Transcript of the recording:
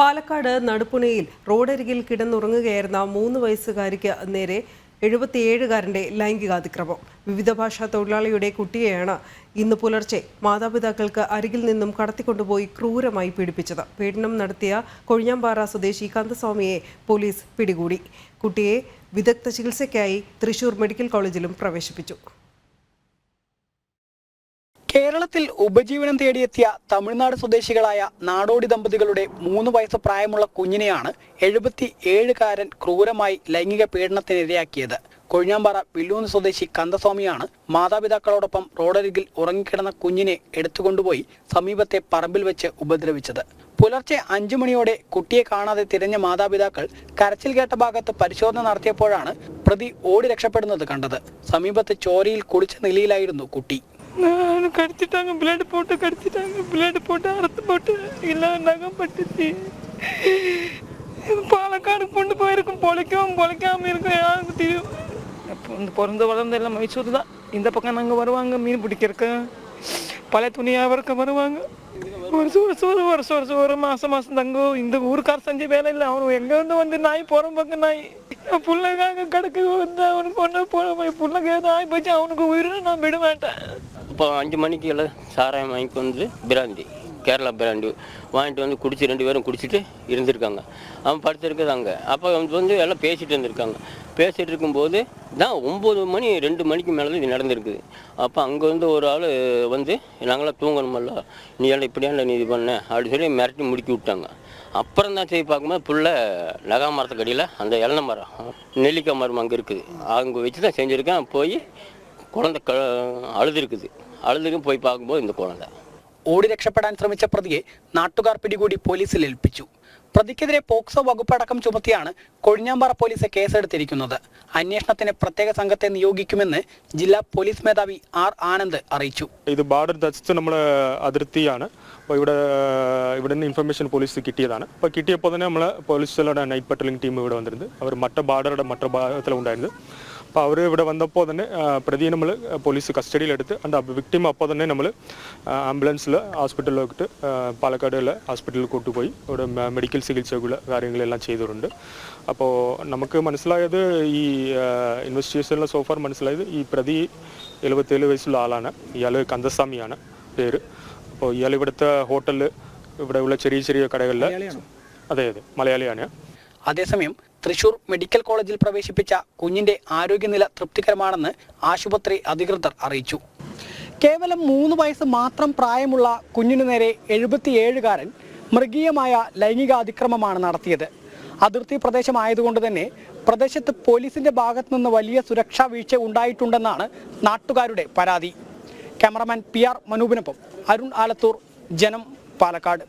പാലക്കാട് നടുപ്പുണയിൽ റോഡരികിൽ കിടന്നുറങ്ങുകയായിരുന്ന മൂന്ന് വയസ്സുകാരിക്ക് നേരെ എഴുപത്തിയേഴുകാരന്റെ ലൈംഗികാതിക്രമം. വിവിധ ഭാഷാ തൊഴിലാളിയുടെ കുട്ടിയെയാണ് ഇന്ന് പുലർച്ചെ മാതാപിതാക്കൾക്ക് അരികിൽ നിന്നും കടത്തിക്കൊണ്ടുപോയി ക്രൂരമായി പീഡിപ്പിച്ചത്. പീഡനം നടത്തിയ കൊഴിഞ്ഞാമ്പാറ സ്വദേശി കന്തസ്വാമിയെ പോലീസ് പിടികൂടി. കുട്ടിയെ വിദഗ്ധ ചികിത്സയ്ക്കായി തൃശൂർ മെഡിക്കൽ കോളേജിലും പ്രവേശിപ്പിച്ചു. കേരളത്തിൽ ഉപജീവനം തേടിയെത്തിയ തമിഴ്നാട് സ്വദേശികളായ നാടോടി ദമ്പതികളുടെ മൂന്ന് വയസ്സ് പ്രായമുള്ള കുഞ്ഞിനെയാണ് എഴുപത്തി ഏഴുകാരൻ ക്രൂരമായി ലൈംഗിക പീഡനത്തിനിരയാക്കിയത്. കൊഴിഞ്ഞാമ്പാറ വില്ലൂന്ന് സ്വദേശി കന്തസ്വാമിയാണ് മാതാപിതാക്കളോടൊപ്പം റോഡരികിൽ ഉറങ്ങിക്കിടന്ന കുഞ്ഞിനെ എടുത്തുകൊണ്ടുപോയി സമീപത്തെ പറമ്പിൽ വെച്ച് ഉപദ്രവിച്ചത്. പുലർച്ചെ അഞ്ചു മണിയോടെ കുട്ടിയെ കാണാതെ തിരഞ്ഞ മാതാപിതാക്കൾ കരച്ചിൽ കേട്ട ഭാഗത്ത് പരിശോധന നടത്തിയപ്പോഴാണ് പ്രതി ഓടി രക്ഷപ്പെടുന്നത് കണ്ടത്. സമീപത്തെ ചോരയിൽ കുളിച്ച നിലയിലായിരുന്നു കുട്ടി. கடிச்சிட்டாங்க பிளட் போட்டு கடிச்சிட்டாங்க பிளட் போட்டு அறுத்து போட்டு எல்லாம் நகம் பட்டுச்சு. பாலக்காடு கொண்டு போயிருக்கும் பொழைக்கவும் பொழைக்காம இருக்கும் யாருக்கு தெரியும்? அப்போ இந்த பிறந்த வளர்ந்த எல்லாம் மைசூர் தான். இந்த பக்கம் நாங்கள் வருவாங்க மீன் பிடிக்கிறக்கு பழைய துணியாக வியாபாரக்க வருவாங்க. வருஷம் சூறு ஒரு வருஷம் வருஷம் ஒரு மாசம் மாசம் தங்கும். இந்த ஊருக்கார செஞ்ச வேலை இல்லை. அவனு எங்கேருந்து வந்து நாய் போகிற பக்கம் நாய். பிள்ளைக்காக கிடக்கு வந்து அவனுக்கு ஒன்று போன பிள்ளைக்கு ஏதோ ஆகி போச்சு அவனுக்கு உயிரை நான் விட மாட்டேன். இப்போ அஞ்சு மணிக்கு எல்லாம் சாராயம் வாங்கிட்டு வந்து பிராந்தி. கேரளா பிராண்டு வாங்கிட்டு வந்து குடிச்சு ரெண்டு பேரும் குடிச்சிட்டு இருந்திருக்காங்க. அவன் படுத்திருக்கிறது அங்கே. அப்போ வந்து வந்து எல்லாம் பேசிகிட்டு இருந்திருக்காங்க. பேசிகிட்டு இருக்கும்போது தான் ஒம்பது மணி ரெண்டு மணிக்கு மேலே இது நடந்திருக்குது. அப்போ அங்கே வந்து ஒரு ஆள் வந்து நாங்களாம் தூங்கணுமல்ல. நீ எல்லாம் இப்படியா இல்லை நீ இது பண்ண? அப்படின்னு சொல்லி மிரட்டி முடிக்கி விட்டாங்க. அப்புறம் தான் செய்ய பார்க்கும்போது புள்ள நகா மரத்துக்கு அடியில் அந்த இளந மரம் நெல்லிக்காய் மரம் அங்கே இருக்குது. அங்கே வச்சு தான் செஞ்சுருக்கேன். போய் குழந்த க அழுதுருக்குது. அழுதுக்கும் போய் பார்க்கும்போது இந்த குழந்தை. ഓടി രക്ഷപ്പെടാൻ ശ്രമിച്ച പ്രതിയെ നാട്ടുകാർ പിടികൂടി പോലീസിൽ ഏൽപ്പിച്ചു. പ്രതിക്കെതിരെ പോക്സോ വകുപ്പടക്കം ചുമത്തിയാണ് കൊഴിഞ്ഞാമ്പാറ പോലീസ് കേസെടുത്തിരിക്കുന്നത്. അന്വേഷണത്തിന് പ്രത്യേക സംഘത്തെ നിയോഗിക്കുമെന്ന് ജില്ലാ പോലീസ് മേധാവി ആർ ആനന്ദ് അറിയിച്ചു. ഇത് ബാർഡർ ജസ്റ്റ് നമ്മളെ അതിർത്തിയാണ്. അപ്പോൾ ഇവിടെ ഇവിടെ നിന്ന് ഇൻഫർമേഷൻ പോലീസ് കിട്ടിയതാണ്. അപ്പോൾ കിട്ടിയപ്പോൾ തന്നെ നമ്മളെ പോലീസുകളുടെ നൈറ്റ് പട്രോളിംഗ് ടീം ഇവിടെ വന്നിരുന്നത് അവർ മറ്റ ബാർഡറുടെ മറ്റ ഭാഗത്തിലുണ്ടായിരുന്നു അപ്പോൾ അവർ ഇവിടെ വന്നപ്പോൾ തന്നെ പ്രതിയെ നമ്മൾ പോലീസ് കസ്റ്റഡിയിലെടുത്ത് അണ്ട് വിക്ടിം അപ്പോൾ തന്നെ നമ്മൾ ആംബുലൻസിൽ ഹോസ്പിറ്റലിലോട്ട് പാലക്കാടുള്ള ഹോസ്പിറ്റലിൽ കൊണ്ടുപോയി ഇവിടെ മെഡിക്കൽ ചികിത്സകൾ കാര്യങ്ങളെല്ലാം ചെയ്തിട്ടുണ്ട്. അപ്പോൾ നമുക്ക് മനസ്സിലായത് ഈ ഇൻവെസ്റ്റിഗേഷനിൽ സോഫാർ മനസ്സിലായത് ഈ പ്രതി എഴുപത്തേഴ് വയസ്സുള്ള ആളാണ്. ഇയാൾ കന്തസ്വാമിയാണ് പേര്. അപ്പോൾ ഇയാൾ ഇവിടുത്തെ ഹോട്ടലിൽ ഇവിടെയുള്ള ചെറിയ ചെറിയ കടകളിൽ അതെ അതെ മലയാളിയാണ്. അതേസമയം തൃശൂർ മെഡിക്കൽ കോളേജിൽ പ്രവേശിപ്പിച്ച കുഞ്ഞിന്റെ ആരോഗ്യനില തൃപ്തികരമാണെന്ന് ആശുപത്രി അധികൃതർ അറിയിച്ചു. കേവലം മൂന്ന് വയസ്സ് മാത്രം പ്രായമുള്ള കുഞ്ഞിനു നേരെ എഴുപത്തിയേഴുകാരൻ മൃഗീയമായ ലൈംഗിക അതിക്രമമാണ് നടത്തിയത്. അതിർത്തി പ്രദേശമായതുകൊണ്ട് തന്നെ പ്രദേശത്ത് പോലീസിന്റെ ഭാഗത്തു നിന്ന് വലിയ സുരക്ഷാ വീഴ്ച ഉണ്ടായിട്ടുണ്ടെന്നാണ് നാട്ടുകാരുടെ പരാതി. ക്യാമറമാൻ പി ആർ മനൂപിനൊപ്പം അരുൺ ആലത്തൂർ ജനം പാലക്കാട്.